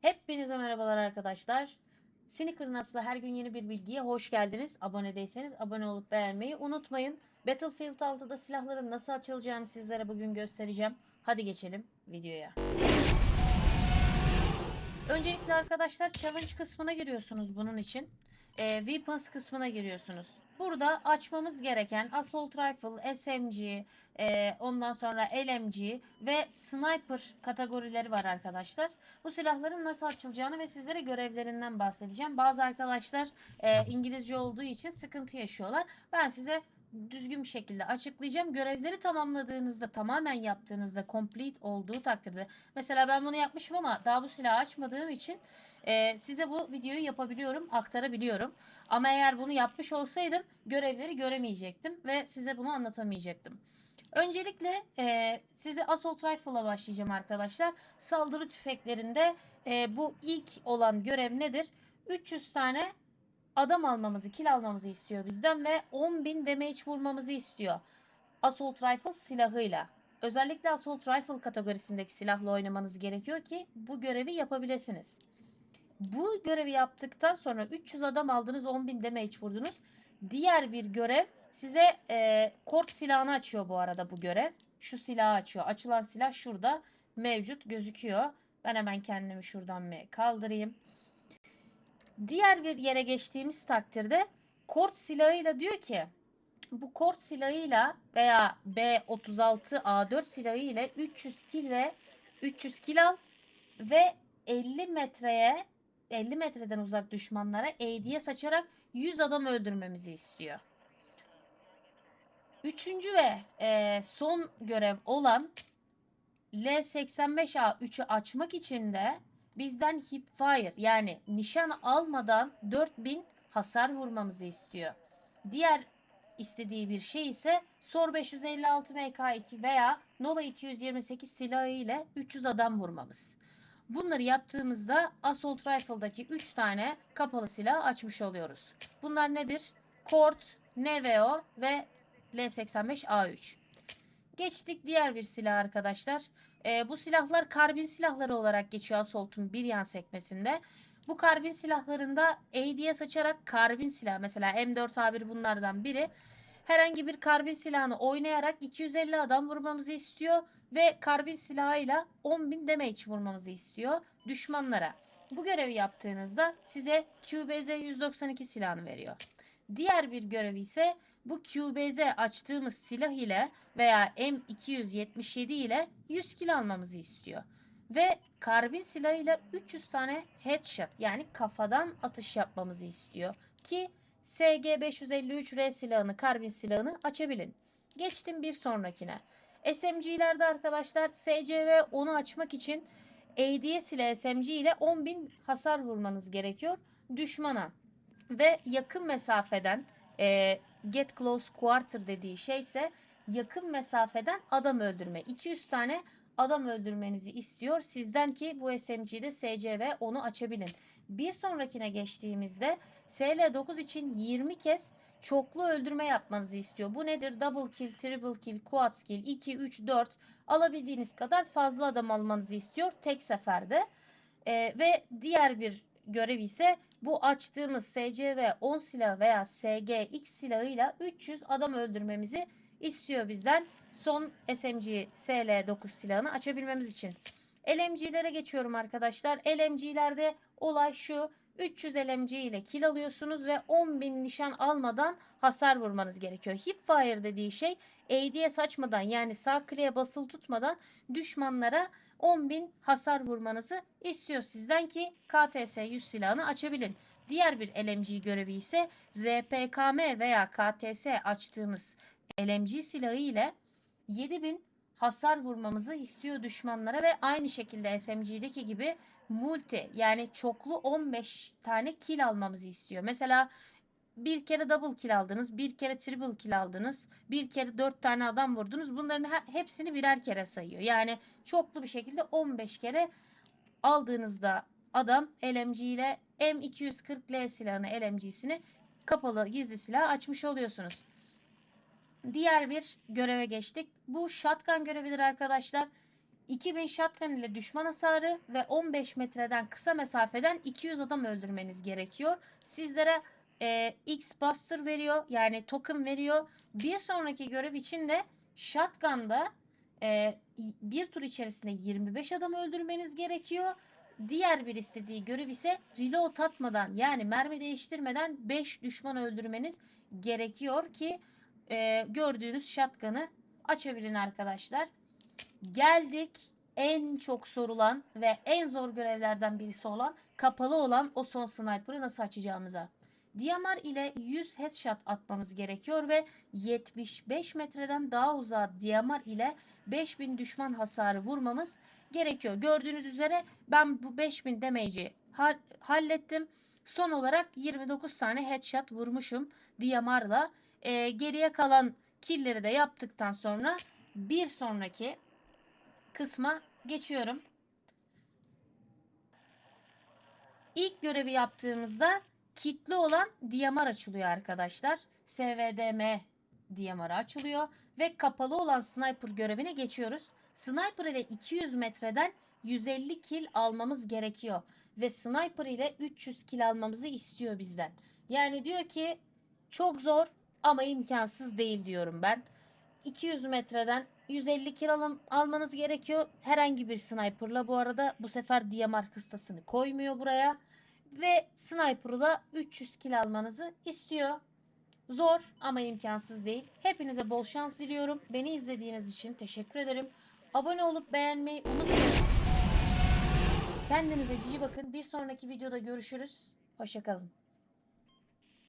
Hepinize merhabalar arkadaşlar. Sneaker'ın aslında her gün yeni bir bilgiye hoş geldiniz. Abone değilseniz abone olup beğenmeyi unutmayın. Battlefield 6'da silahların nasıl açılacağını sizlere bugün göstereceğim. Hadi geçelim videoya. Öncelikle arkadaşlar challenge kısmına giriyorsunuz bunun için. Ee, weapons kısmına giriyorsunuz. Burada açmamız gereken assault rifle, SMG, e, ondan sonra LMG ve sniper kategorileri var arkadaşlar. Bu silahların nasıl açılacağını ve sizlere görevlerinden bahsedeceğim. Bazı arkadaşlar e, İngilizce olduğu için sıkıntı yaşıyorlar. Ben size düzgün bir şekilde açıklayacağım. Görevleri tamamladığınızda, tamamen yaptığınızda, complete olduğu takdirde. Mesela ben bunu yapmışım ama daha bu silahı açmadığım için e, size bu videoyu yapabiliyorum, aktarabiliyorum. Ama eğer bunu yapmış olsaydım görevleri göremeyecektim ve size bunu anlatamayacaktım. Öncelikle e, size Assault Rifle'la başlayacağım arkadaşlar. Saldırı tüfeklerinde e, bu ilk olan görev nedir? 300 tane adam almamızı, kill almamızı istiyor bizden ve 10.000 damage vurmamızı istiyor. Assault Rifle silahıyla. Özellikle Assault Rifle kategorisindeki silahla oynamanız gerekiyor ki bu görevi yapabilirsiniz. Bu görevi yaptıktan sonra 300 adam aldınız 10.000 damage vurdunuz. Diğer bir görev size e, kort silahını açıyor bu arada bu görev. Şu silahı açıyor. Açılan silah şurada mevcut gözüküyor. Ben hemen kendimi şuradan bir kaldırayım. Diğer bir yere geçtiğimiz takdirde kort silahıyla diyor ki bu kort silahıyla veya B36A4 silahı ile 300 kil ve 300 kil al ve 50 metreye 50 metreden uzak düşmanlara ADS açarak 100 adam öldürmemizi istiyor. Üçüncü ve e, son görev olan L85A3'ü açmak için de bizden hipfire yani nişan almadan 4000 hasar vurmamızı istiyor. Diğer istediği bir şey ise SOR 556 MK2 veya Nova 228 silahı ile 300 adam vurmamız. Bunları yaptığımızda Assault Rifle'daki 3 tane kapalı silah açmış oluyoruz. Bunlar nedir? Kort, NVO ve L85A3. Geçtik diğer bir silah arkadaşlar. Ee, bu silahlar karbin silahları olarak geçiyor Assault'un bir yan sekmesinde. Bu karbin silahlarında ADS açarak karbin silah mesela M4A1 bunlardan biri. Herhangi bir karbin silahını oynayarak 250 adam vurmamızı istiyor ve karbin silahıyla 10.000 damage vurmamızı istiyor düşmanlara. Bu görevi yaptığınızda size QBZ 192 silahını veriyor. Diğer bir görevi ise bu QBZ açtığımız silah ile veya M277 ile 100 kill almamızı istiyor. Ve karbin silahıyla 300 tane headshot yani kafadan atış yapmamızı istiyor. Ki SG553R silahını, karbin silahını açabilin. Geçtim bir sonrakine. SMG'lerde arkadaşlar SCV onu açmak için ADS ile SMG ile 10.000 hasar vurmanız gerekiyor düşmana. Ve yakın mesafeden e, get close quarter dediği şey ise yakın mesafeden adam öldürme. 200 tane adam öldürmenizi istiyor sizden ki bu SMG'de SCV onu açabilin. Bir sonrakine geçtiğimizde SL9 için 20 kez çoklu öldürme yapmanızı istiyor. Bu nedir? Double kill, triple kill, quad kill, 2, 3, 4 alabildiğiniz kadar fazla adam almanızı istiyor tek seferde. Ee, ve diğer bir görev ise bu açtığımız SCV 10 silah veya SGX silahıyla 300 adam öldürmemizi istiyor bizden. Son SMG SL9 silahını açabilmemiz için. LMG'lere geçiyorum arkadaşlar. LMG'lerde olay şu. 300 LMG ile kill alıyorsunuz ve 10.000 nişan almadan hasar vurmanız gerekiyor. Hipfire dediği şey ADS açmadan yani sağ kliğe basılı tutmadan düşmanlara 10.000 hasar vurmanızı istiyor sizden ki KTS 100 silahını açabilin. Diğer bir LMG görevi ise RPKM veya KTS açtığımız LMG silahı ile 7000 hasar vurmamızı istiyor düşmanlara ve aynı şekilde SMG'deki gibi multi yani çoklu 15 tane kill almamızı istiyor. Mesela bir kere double kill aldınız, bir kere triple kill aldınız, bir kere 4 tane adam vurdunuz. Bunların hepsini birer kere sayıyor. Yani çoklu bir şekilde 15 kere aldığınızda adam LMG ile M240L silahını LMG'sini kapalı gizli silah açmış oluyorsunuz. Diğer bir göreve geçtik. Bu shotgun görevidir arkadaşlar. 2000 shotgun ile düşman hasarı ve 15 metreden kısa mesafeden 200 adam öldürmeniz gerekiyor. Sizlere e, X Buster veriyor yani token veriyor. Bir sonraki görev için de shotgun'da e, bir tur içerisinde 25 adam öldürmeniz gerekiyor. Diğer bir istediği görev ise reload atmadan yani mermi değiştirmeden 5 düşman öldürmeniz gerekiyor ki e, gördüğünüz shotgun'ı açabilin arkadaşlar. Geldik en çok sorulan ve en zor görevlerden birisi olan kapalı olan o son sniper'ı nasıl açacağımıza. DMR ile 100 headshot atmamız gerekiyor ve 75 metreden daha uzağa DMR ile 5000 düşman hasarı vurmamız gerekiyor. Gördüğünüz üzere ben bu 5000 damage'i ha- hallettim. Son olarak 29 tane headshot vurmuşum DMR'la. Ee, geriye kalan killleri de yaptıktan sonra bir sonraki kısma geçiyorum. İlk görevi yaptığımızda kitli olan DMR açılıyor arkadaşlar. SVDM DMR açılıyor ve kapalı olan sniper görevine geçiyoruz. Sniper ile 200 metreden 150 kill almamız gerekiyor ve sniper ile 300 kill almamızı istiyor bizden. Yani diyor ki çok zor ama imkansız değil diyorum ben. 200 metreden 150 kill alım, almanız gerekiyor. Herhangi bir sniperla bu arada bu sefer DMR kıstasını koymuyor buraya. Ve sniper'la 300 kill almanızı istiyor. Zor ama imkansız değil. Hepinize bol şans diliyorum. Beni izlediğiniz için teşekkür ederim. Abone olup beğenmeyi unutmayın. Kendinize cici bakın. Bir sonraki videoda görüşürüz. Hoşçakalın.